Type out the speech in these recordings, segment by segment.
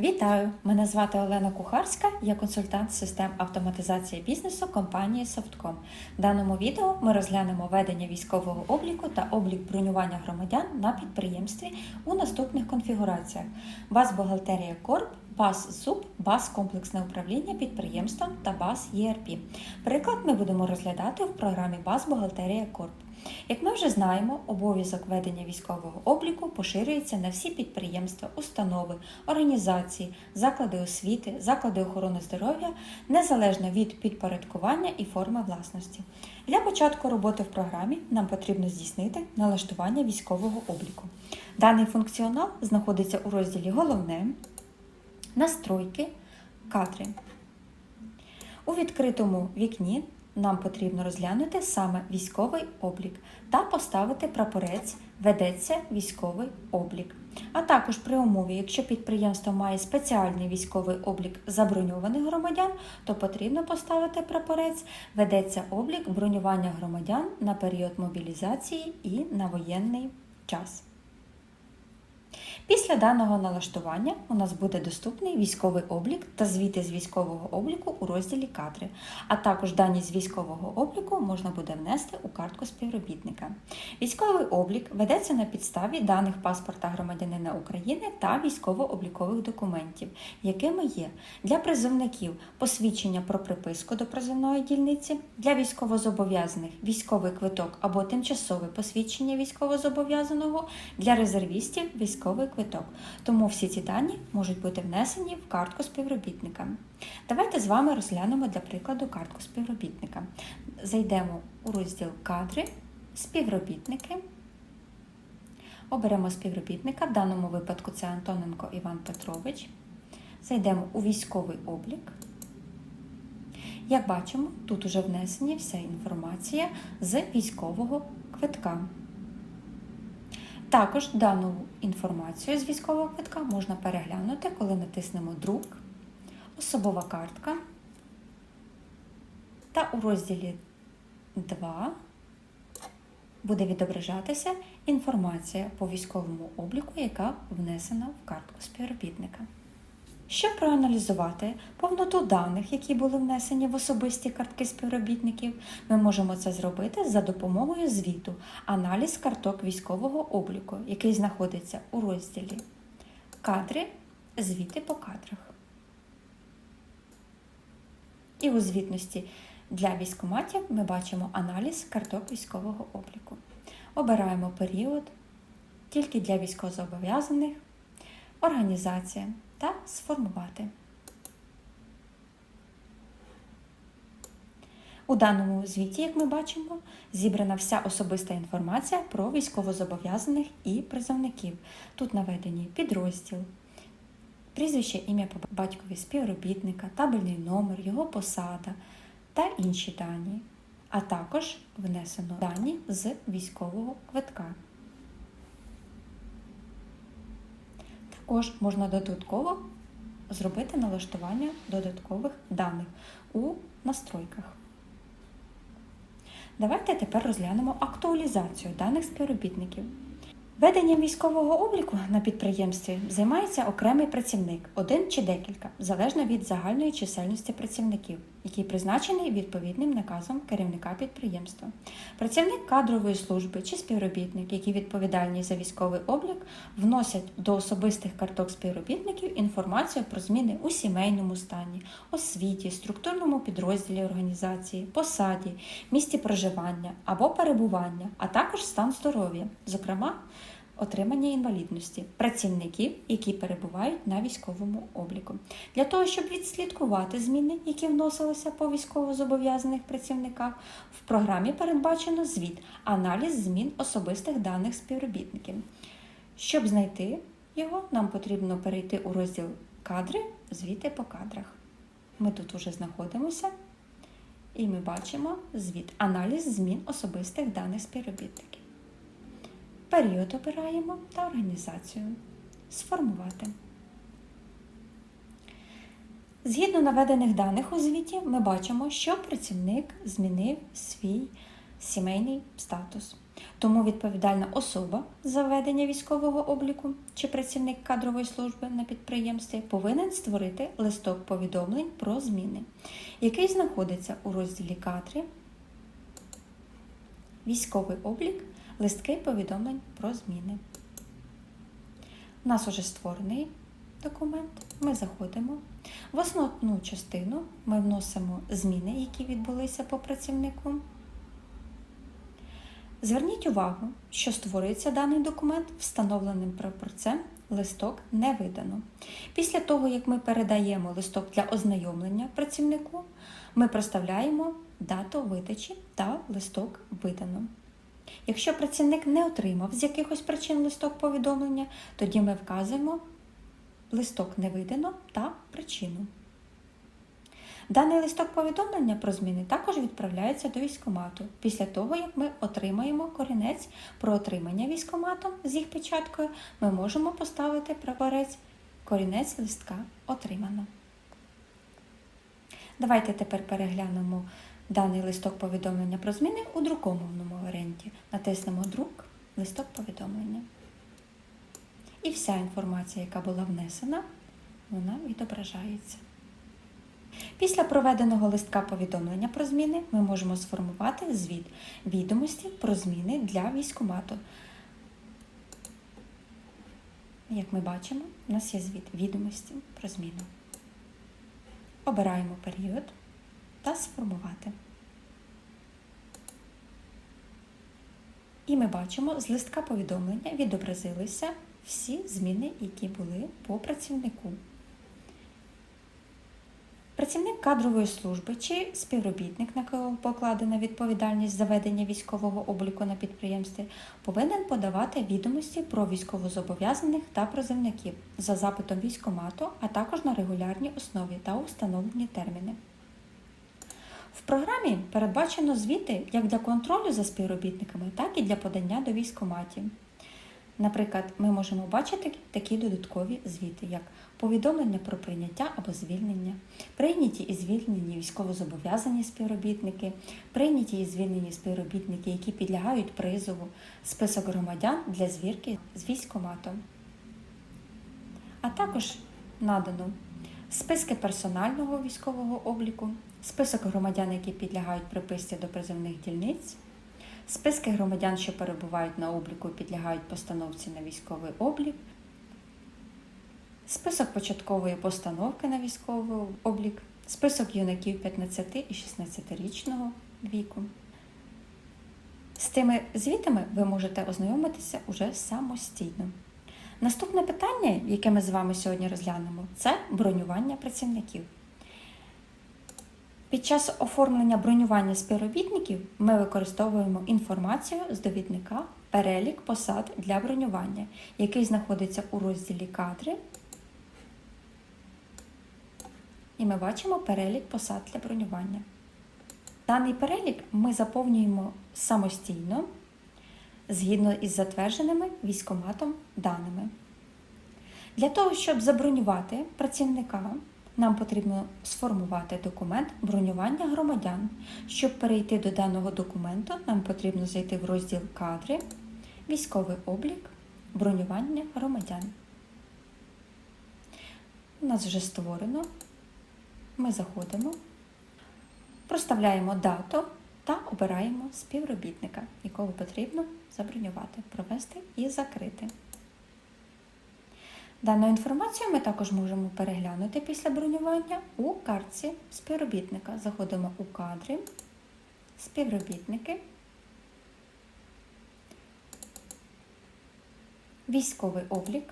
Вітаю! Мене звати Олена Кухарська, я консультант систем автоматизації бізнесу компанії Softcom. В даному відео ми розглянемо ведення військового обліку та облік бронювання громадян на підприємстві у наступних конфігураціях: БАЗ Бухгалтерія Корп, БАЗ ЗУП, БАЗ Комплексне управління підприємством та БАЗ ЄРП. Приклад ми будемо розглядати в програмі БАЗ Бухгалтерія Корп. Як ми вже знаємо, обов'язок ведення військового обліку поширюється на всі підприємства, установи, організації, заклади освіти, заклади охорони здоров'я, незалежно від підпорядкування і форми власності. Для початку роботи в програмі нам потрібно здійснити налаштування військового обліку. Даний функціонал знаходиться у розділі Головне, настройки, кадри. У відкритому вікні нам потрібно розглянути саме військовий облік та поставити прапорець Ведеться військовий облік. А також при умові, якщо підприємство має спеціальний військовий облік заброньованих громадян, то потрібно поставити прапорець Ведеться облік бронювання громадян на період мобілізації і на воєнний час. Після даного налаштування у нас буде доступний військовий облік та звіти з військового обліку у розділі кадри, а також дані з військового обліку можна буде внести у картку співробітника. Військовий облік ведеться на підставі даних паспорта громадянина України та військово-облікових документів, якими є для призовників посвідчення про приписку до призовної дільниці, для військовозобов'язаних військовий квиток або тимчасове посвідчення військовозобов'язаного, для резервістів військовий квиток. Тому всі ці дані можуть бути внесені в картку співробітника. Давайте з вами розглянемо для прикладу картку співробітника. Зайдемо у розділ Кадри, співробітники. Оберемо співробітника, в даному випадку це Антоненко Іван Петрович. Зайдемо у військовий облік. Як бачимо, тут уже внесені вся інформація з військового квитка. Також дану інформацію з військового квитка можна переглянути, коли натиснемо Друк, особова картка. Та у розділі 2 буде відображатися інформація по військовому обліку, яка внесена в картку співробітника. Щоб проаналізувати повноту даних, які були внесені в особисті картки співробітників, ми можемо це зробити за допомогою звіту Аналіз карток військового обліку, який знаходиться у розділі Кадри, звіти по кадрах. І у звітності для військоматів ми бачимо аналіз карток військового обліку. Обираємо період тільки для військовозобов'язаних, організація та сформувати. У даному звіті, як ми бачимо, зібрана вся особиста інформація про військовозобов'язаних і призовників. Тут наведені підрозділ, прізвище ім'я по батькові співробітника, табельний номер, його посада та інші дані, а також внесено дані з військового квитка. Також можна додатково зробити налаштування додаткових даних у настройках. Давайте тепер розглянемо актуалізацію даних співробітників. Веденням військового обліку на підприємстві займається окремий працівник, один чи декілька, залежно від загальної чисельності працівників, який призначений відповідним наказом керівника підприємства. Працівник кадрової служби чи співробітник, які відповідальні за військовий облік, вносять до особистих карток співробітників інформацію про зміни у сімейному стані, освіті, структурному підрозділі організації, посаді, місці проживання або перебування, а також стан здоров'я, зокрема отримання інвалідності працівників, які перебувають на військовому обліку. Для того, щоб відслідкувати зміни, які вносилися по військовозобов'язаних працівниках, в програмі передбачено звіт, аналіз змін особистих даних співробітників. Щоб знайти його, нам потрібно перейти у розділ Кадри, звіти по кадрах. Ми тут уже знаходимося. І ми бачимо звіт, аналіз змін особистих даних співробітників. Період обираємо та організацію. Сформувати. Згідно наведених даних у звіті, ми бачимо, що працівник змінив свій сімейний статус. Тому відповідальна особа за ведення військового обліку чи працівник кадрової служби на підприємстві повинен створити листок повідомлень про зміни, який знаходиться у розділі кадри, військовий облік, листки повідомлень про зміни. У нас уже створений документ. Ми заходимо. В основну частину ми вносимо зміни, які відбулися по працівнику. Зверніть увагу, що створюється даний документ встановленим прапорцем листок не видано. Після того, як ми передаємо листок для ознайомлення працівнику, ми проставляємо дату видачі та листок видано. Якщо працівник не отримав з якихось причин листок повідомлення, тоді ми вказуємо листок не видано та причину. Даний листок повідомлення про зміни також відправляється до військомату після того, як ми отримаємо корінець про отримання військоматом з їх печаткою, ми можемо поставити прапорець корінець листка отримано. Давайте тепер переглянемо даний листок повідомлення про зміни у друкованому варіанті. Натиснемо друк, листок повідомлення. І вся інформація, яка була внесена, вона відображається. Після проведеного листка повідомлення про зміни ми можемо сформувати звіт відомості про зміни для військомату. Як ми бачимо, у нас є звіт відомості про зміну. Обираємо період та сформувати. І ми бачимо, з листка повідомлення відобразилися всі зміни, які були по працівнику. Працівник кадрової служби чи співробітник, на кого покладена відповідальність за ведення військового обліку на підприємстві, повинен подавати відомості про військовозобов'язаних та призовників за запитом військомату, а також на регулярній основі та у встановлені терміни. В програмі передбачено звіти як для контролю за співробітниками, так і для подання до військоматів. Наприклад, ми можемо бачити такі додаткові звіти, як повідомлення про прийняття або звільнення, прийняті і звільнені військовозобов'язані співробітники, прийняті і звільнені співробітники, які підлягають призову, список громадян для звірки з військоматом. А також надано списки персонального військового обліку, список громадян, які підлягають приписці до призовних дільниць. Списки громадян, що перебувають на обліку, і підлягають постановці на військовий облік. Список початкової постановки на військовий облік, список юнаків 15 і 16-річного віку. З тими звітами ви можете ознайомитися уже самостійно. Наступне питання, яке ми з вами сьогодні розглянемо, це бронювання працівників. Під час оформлення бронювання співробітників ми використовуємо інформацію з довідника Перелік посад для бронювання, який знаходиться у розділі Кадри. І ми бачимо перелік посад для бронювання. Даний перелік ми заповнюємо самостійно згідно із затвердженими військоматом даними. Для того, щоб забронювати працівника, нам потрібно сформувати документ бронювання громадян. Щоб перейти до даного документу, нам потрібно зайти в розділ Кадри, військовий облік, бронювання громадян. У нас вже створено. Ми заходимо, проставляємо дату та обираємо співробітника, якого потрібно забронювати, провести і закрити. Дану інформацію ми також можемо переглянути після бронювання у картці співробітника. Заходимо у кадри, співробітники, військовий облік.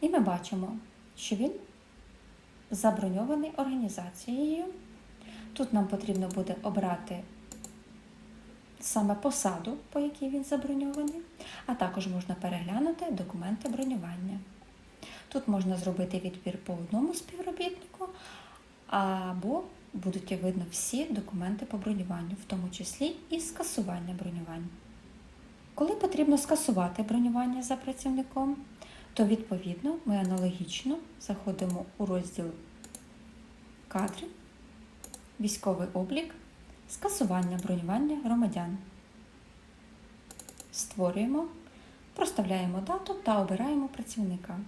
І ми бачимо, що він заброньований організацією. Тут нам потрібно буде обрати саме посаду, по якій він заброньований, а також можна переглянути документи бронювання. Тут можна зробити відбір по одному співробітнику, або будуть видно всі документи по бронюванню, в тому числі і скасування бронювання. Коли потрібно скасувати бронювання за працівником, то відповідно ми аналогічно заходимо у розділ кадри, військовий облік, скасування бронювання громадян. створюємо, проставляємо дату та обираємо працівника.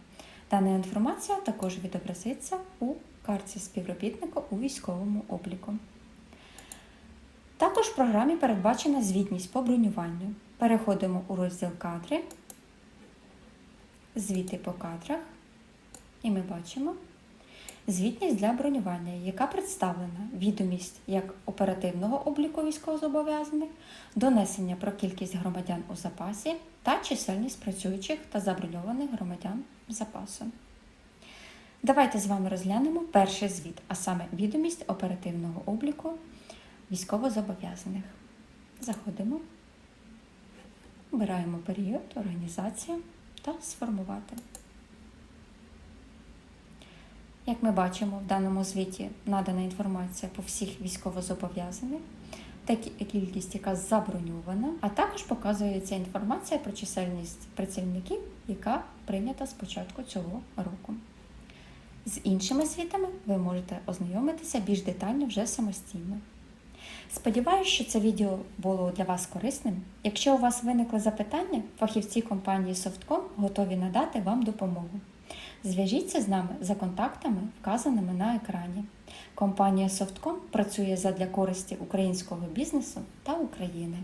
Дана інформація також відобразиться у картці співробітника у військовому обліку. Також в програмі передбачена звітність по бронюванню. Переходимо у розділ кадри, звіти по кадрах, і ми бачимо звітність для бронювання, яка представлена відомість як оперативного обліку військовозобов'язаних, донесення про кількість громадян у запасі та чисельність працюючих та заброньованих громадян запасу. Давайте з вами розглянемо перший звіт, а саме відомість оперативного обліку військовозобов'язаних. Заходимо, обираємо період, організацію та сформувати. Як ми бачимо, в даному звіті надана інформація по всіх військовозобов'язаних, та кількість, яка заброньована, а також показується інформація про чисельність працівників, яка прийнята з початку цього року. З іншими звітами ви можете ознайомитися більш детально вже самостійно. Сподіваюсь, що це відео було для вас корисним. Якщо у вас виникли запитання, фахівці компанії Softcom готові надати вам допомогу. Зв'яжіться з нами за контактами, вказаними на екрані. Компанія Softcom працює задля користі українського бізнесу та України.